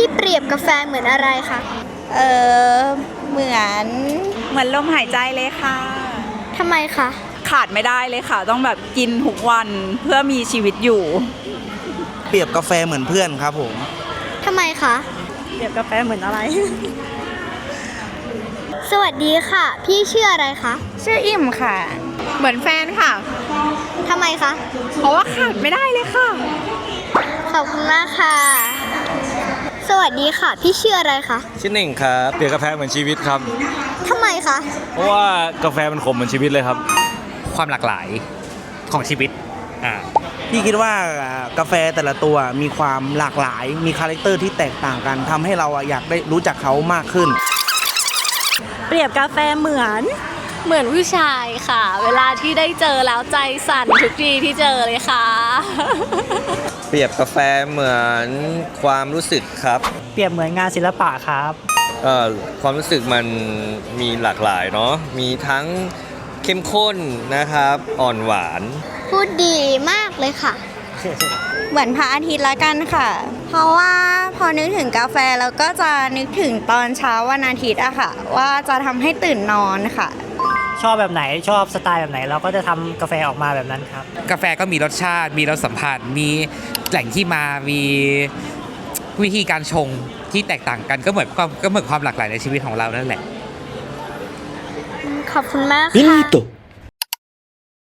พี่เปรียบกาแฟเหมือนอะไรคะ เออเหมือนเหมือนลมหายใจเลยค่ะ ทำไมคะ ขาดไม่ได้เลยค่ะ ต้องแบบกินทุกวันเพื่อมีชีวิตอยู่ เปรียบกาแฟเหมือนเพื่อนครับผม ทำไมคะ เปรียบกาแฟเหมือนอะไร สวัสดีค่ะ พี่ชื่ออะไรคะ ชื่ออิ่มค่ะ เหมือนแฟนค่ะ ทำไมคะ เพราะว่าขาดไม่ได้เลยค่ะ ขอบคุณมากค่ะ สวัสดีค่ะ พี่ชื่ออะไรคะชื่อหนึ่งครับเปรียบกาแฟเหมือนชีวิตครับ ทำไมคะ เพราะว่ากาแฟมันขมเหมือนชีวิตเลยครับ ความหลากหลายของชีวิตอ่าพี่คิดว่ากาแฟแต่ละตัวมีความหลากหลาย มีคาแรคเตอร์ที่แตกต่างกันทำให้เราอะอยากได้รู้จักเขามากขึ้น เปรียบกาแฟเหมือน เหมือนผู้ชายค่ะ เวลาที่ได้เจอแล้วใจสั่นทุกทีที่เจอเลยค่ะ เปรียบกาแฟเหมือนความรู้สึกครับเปรียบเหมือนงานศิลปะครับ เอ่อความรู้สึกมันมีหลากหลายเนาะมีทั้งเข้มข้นนะครับ อ่อนหวาน พูดดีมากเลยค่ะ เหมือนพระอาทิตย์ละกันค่ะ เพราะว่าพอนึกถึงกาแฟแล้วก็จะนึกถึงตอนเช้าวันอาทิตย์อะค่ะ ว่าจะทำให้ตื่นนอนค่ะ ชอบแบบไหนชอบสไตล์แบบไหน เราก็จะทำกาแฟออกมาแบบนั้นครับ กาแฟก็มีรสชาติ มีรสสัมผัส มีแหล่งที่มามีวิธีการชงที่แตกต่างกันก็เหมือนความก็เหมือนความหลากหลายในชีวิตของเรานั่นแหละขอบคุณมากค่ะ Finito.